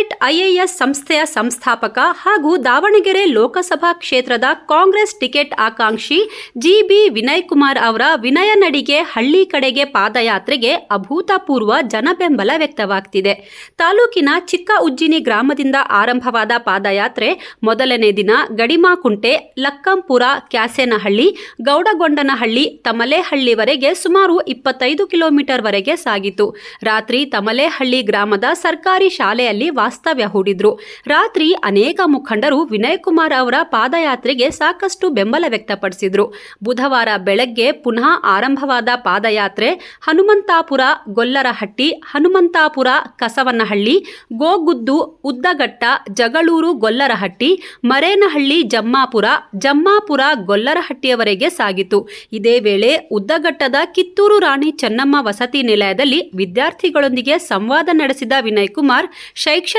Insight IAS ಸಂಸ್ಥೆಯ ಸಂಸ್ಥಾಪಕ ಹಾಗೂ ದಾವಣಗೆರೆ ಲೋಕಸಭಾ ಕ್ಷೇತ್ರದ ಕಾಂಗ್ರೆಸ್ ಟಿಕೆಟ್ ಆಕಾಂಕ್ಷಿ ಜಿಬಿ ವಿನಯ್ ಕುಮಾರ್ ಅವರ ವಿನಯ ನಡಿಗೆ ಹಳ್ಳಿ ಕಡೆಗೆ ಪಾದಯಾತ್ರೆಗೆ ಅಭೂತಪೂರ್ವ ಜನಬೆಂಬಲ ವ್ಯಕ್ತವಾಗ್ತಿದೆ. ತಾಲೂಕಿನ ಚಿಕ್ಕ ಉಜ್ಜಿನಿ ಗ್ರಾಮದಿಂದ ಆರಂಭವಾದ ಪಾದಯಾತ್ರೆ ಮೊದಲನೇ ದಿನ ಗಡಿಮಾಕುಂಟೆ, ಲಕ್ಕಂಪುರ, ಕ್ಯಾಸೇನಹಳ್ಳಿ, ಗೌಡಗೊಂಡನಹಳ್ಳಿ, ತಮಲೇಹಳ್ಳಿವರೆಗೆ ಸುಮಾರು ಇಪ್ಪತ್ತೈದು ಕಿಲೋಮೀಟರ್ ವರೆಗೆ ಸಾಗಿತು. ರಾತ್ರಿ ತಮಲೇಹಳ್ಳಿ ಗ್ರಾಮದ ಸರ್ಕಾರಿ ಶಾಲೆಯಲ್ಲಿ ವಾಸ್ತವ್ಯ ಹೂಡಿದ್ರು. ರಾತ್ರಿ ಅನೇಕ ಮುಖಂಡರು ವಿನಯ್ ಕುಮಾರ್ ಅವರ ಪಾದಯಾತ್ರೆಗೆ ಸಾಕಷ್ಟು ಬೆಂಬಲ ವ್ಯಕ್ತಪಡಿಸಿದ್ರು. ಬುಧವಾರ ಬೆಳಗ್ಗೆ ಪುನಃ ಆರಂಭವಾದ ಪಾದಯಾತ್ರೆ ಹನುಮಂತಾಪುರ ಗೊಲ್ಲರಹಟ್ಟಿ, ಹನುಮಂತಾಪುರ ಕಸವನಹಳ್ಳಿ, ಗೋಗುದ್ದು, ಉದ್ದಗಟ್ಟ, ಜಗಳೂರು ಗೊಲ್ಲರಹಟ್ಟಿ, ಮರೇನಹಳ್ಳಿ ಜಮ್ಮಾಪುರ ಜಮ್ಮಾಪುರ ಗೊಲ್ಲರಹಟ್ಟಿಯವರೆಗೆ ಸಾಗಿತು. ಇದೇ ವೇಳೆ ಉದ್ದಗಟ್ಟದ ಕಿತ್ತೂರು ರಾಣಿ ಚೆನ್ನಮ್ಮ ವಸತಿ ನಿಲಯದಲ್ಲಿ ವಿದ್ಯಾರ್ಥಿಗಳೊಂದಿಗೆ ಸಂವಾದ ನಡೆಸಿದ ವಿನಯ್ ಕುಮಾರ್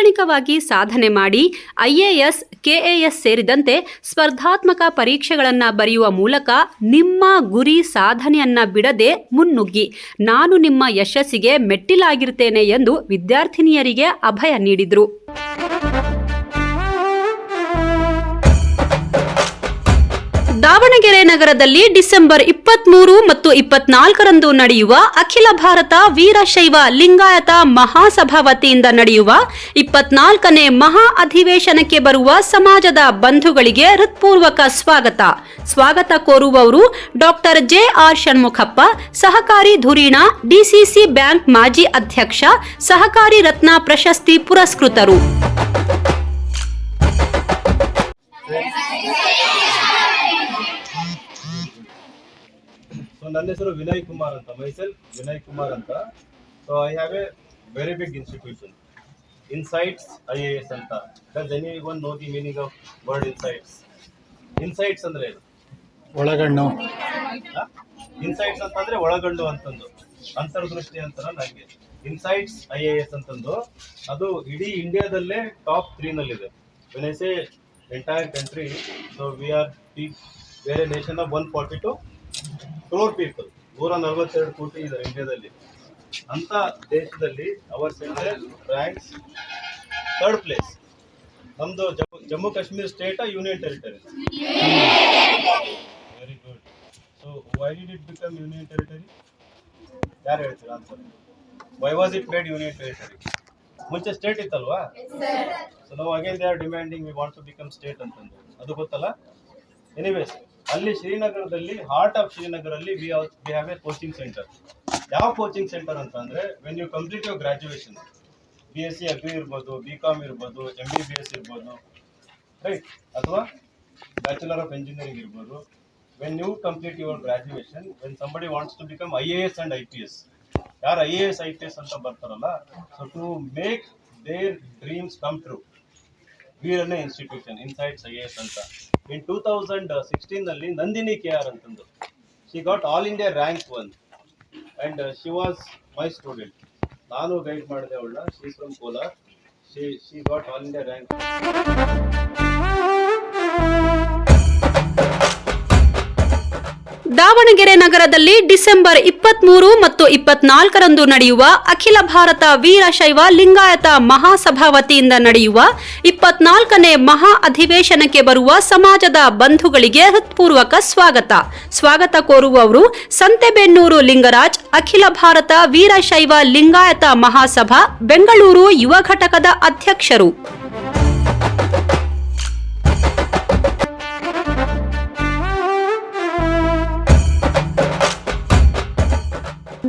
ಶೈಕ್ಷಣಿಕವಾಗಿ ಸಾಧನೆ ಮಾಡಿ ಐಎಎಸ್, ಕೆಎಎಸ್ ಸೇರಿದಂತೆ ಸ್ಪರ್ಧಾತ್ಮಕ ಪರೀಕ್ಷೆಗಳನ್ನು ಬರೆಯುವ ಮೂಲಕ ನಿಮ್ಮ ಗುರಿ ಸಾಧನೆಯನ್ನ ಬಿಡದೆ ಮುನ್ನುಗ್ಗಿ. ನಾನು ನಿಮ್ಮ ಯಶಸ್ಸಿಗೆ ಮೆಟ್ಟಿಲಾಗಿರ್ತೇನೆ ಎಂದು ವಿದ್ಯಾರ್ಥಿನಿಯರಿಗೆ ಅಭಯ ನೀಡಿದರು. ದಾವಣಗೆರೆ ನಗರದಲ್ಲಿ ಡಿಸೆಂಬರ್ ಇಪ್ಪತ್ಮೂರು ಮತ್ತು ಇಪ್ಪತ್ನಾಲ್ಕರಂದು ನಡೆಯುವ ಅಖಿಲ ಭಾರತ ವೀರಶೈವ ಲಿಂಗಾಯತ ಮಹಾಸಭಾ ವತಿಯಿಂದ ನಡೆಯುವ ಇಪ್ಪತ್ನಾಲ್ಕನೇ ಮಹಾ ಅಧಿವೇಶನಕ್ಕೆ ಬರುವ ಸಮಾಜದ ಬಂಧುಗಳಿಗೆ ಹೃತ್ಪೂರ್ವಕ ಸ್ವಾಗತ. ಸ್ವಾಗತ ಕೋರುವವರು ಡಾಕ್ಟರ್ ಜೆ ಆರ್ ಷಣ್ಮುಖಪ್ಪ, ಸಹಕಾರಿ ಧುರೀಣ ಡಿಸಿಸಿ ಬ್ಯಾಂಕ್ ಮಾಜಿ ಅಧ್ಯಕ್ಷ, ಸಹಕಾರಿ ರತ್ನ ಪ್ರಶಸ್ತಿ ಪುರಸ್ಕೃತರು. ಸೊ ನನ್ನ ಹೆಸರು ವಿನಯ್ ಕುಮಾರ್ ಅಂತ ಮೈಸೆಲ್ ವಿನಯ್ ಕುಮಾರ್ ಅಂತ. So I have a very big institution insights I A S ಅಂತ. Does any one know the meaning of word insights insights ಅಂದ್ರೆ ಏನು? ಒಳಗಣ್ಣು. ಇನ್ಸೈಟ್ಸ್ ಅಂತಂದ್ರೆ ಒಳಗಣ್ಣು ಅಂತಂದು. ಅಂತರ್ದೃಷ್ಟಿ ಅಂತ ನನಗೆ ಇನ್ಸೈಟ್ಸ್ ಐ ಎ ಎಸ್ ಅಂತಂದು. ಅದು ಇಡೀ ಇಂಡಿಯಾದಲ್ಲೇ top ತ್ರೀನಲ್ಲಿದೆ when entire country so we are ಬೇರೆ nation of one forty two crore people ನೂರ ನಲವತ್ತೆರಡು ಕೋಟಿ ಇದೆ ಇಂಡಿಯಾದಲ್ಲಿ ಅಂತ ದೇಶದಲ್ಲಿ ಅವರ್ ರ್ಯಾಂಕ್ಸ್ ಥರ್ಡ್ ಪ್ಲೇಸ್ ನಮ್ದು Jammu Jammu Kashmir state union territory very good so why did it become union territory ಯಾರು ಹೇಳ್ತೀರಾ answer why was it made union territory ಮುಂಚೆ ಸ್ಟೇಟ್ ಇತ್ತಲ್ವಾ? ಸೊ ನಾವು again they are demanding we want to become state ಅಂತಂದು. ಅದು ಗೊತ್ತಲ್ಲ? Anyways ಅಲ್ಲಿ ಶ್ರೀನಗರದಲ್ಲಿ heart of ಶ್ರೀನಗರಲ್ಲಿ we we have a coaching centre ಯಾವ ಕೋಚಿಂಗ್ ಸೆಂಟರ್ ಅಂತ ಅಂದ್ರೆ when you complete your graduation B S C agri ಇರ್ಬೋದು ಬಿ ಕಾಮ್ ಇರ್ಬೋದು ಎಂ ಬಿ ಬಿ ಎಸ್ ಇರ್ಬೋದು ರೈಟ್ ಅಥವಾ ಬ್ಯಾಚುಲರ್ ಆಫ್ ಇಂಜಿನಿಯರಿಂಗ್ ಇರ್ಬೋದು. When you complete your graduation when somebody wants to become I A S and I P S ಯಾರು I A S I P S ಅಂತ ಬರ್ತಾರಲ್ಲ so to make their dreams come true ವೀರನೇ institution insights I A S ಅಂತ. In two thousand ಸಿಕ್ಸ್ಟೀನಲ್ಲಿ Nandini K R ಅಂತಂದು. She got all India rank one and she was my student ನಾನು guide ಮಾಡಿದೆ ಅವಳನ್ನ. She from Kolar she she got all India rank Davanagere ನಗರದಲ್ಲಿ December ಇಪ್ಪತ್ಮೂರು ಮತ್ತು ಇಪ್ಪತ್ನಾಲ್ಕರಂದು ನಡೆಯುವ ಅಖಿಲ ಭಾರತ ವೀರಶೈವ ಲಿಂಗಾಯತ ಮಹಾಸಭಾ ವತಿಯಿಂದ ನಡೆಯುವ ಇಪ್ಪತ್ನಾಲ್ಕನೇ ಮಹಾ ಅಧಿವೇಶನಕ್ಕೆ ಬರುವ ಸಮಾಜದ ಬಂಧುಗಳಿಗೆ ಹೃತ್ಪೂರ್ವಕ ಸ್ವಾಗತ. ಸ್ವಾಗತ ಕೋರುವವರು ಸಂತೆಬೆನ್ನೂರು ಲಿಂಗರಾಜ್, ಅಖಿಲ ಭಾರತ ವೀರಶೈವ ಲಿಂಗಾಯತ ಮಹಾಸಭಾ, ಬೆಂಗಳೂರು ಯುವ ಘಟಕದ ಅಧ್ಯಕ್ಷರು.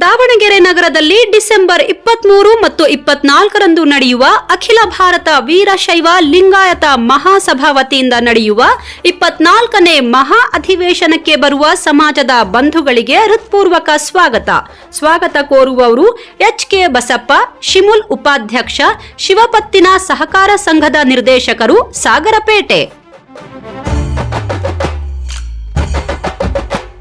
ದಾವಣಗೆರೆ ನಗರದಲ್ಲಿ ಡಿಸೆಂಬರ್ ಇಪ್ಪತ್ಮೂರು ಮತ್ತು ಇಪ್ಪತ್ನಾಲ್ಕರಂದು ನಡೆಯುವ ಅಖಿಲ ಭಾರತ ವೀರಶೈವ ಲಿಂಗಾಯತ ಮಹಾಸಭಾ ವತಿಯಿಂದ ನಡೆಯುವ ಇಪ್ಪತ್ನಾಲ್ಕನೇ ಮಹಾ ಅಧಿವೇಶನಕ್ಕೆ ಬರುವ ಸಮಾಜದ ಬಂಧುಗಳಿಗೆ ಹೃತ್ಪೂರ್ವಕ ಸ್ವಾಗತ. ಸ್ವಾಗತ ಕೋರುವವರು ಎಚ್ ಕೆ ಬಸಪ್ಪ, ಶಿಮುಲ್ ಉಪಾಧ್ಯಕ್ಷ, ಶಿವಪತ್ತಿನ ಸಹಕಾರ ಸಂಘದ ನಿರ್ದೇಶಕರು, ಸಾಗರಪೇಟೆ.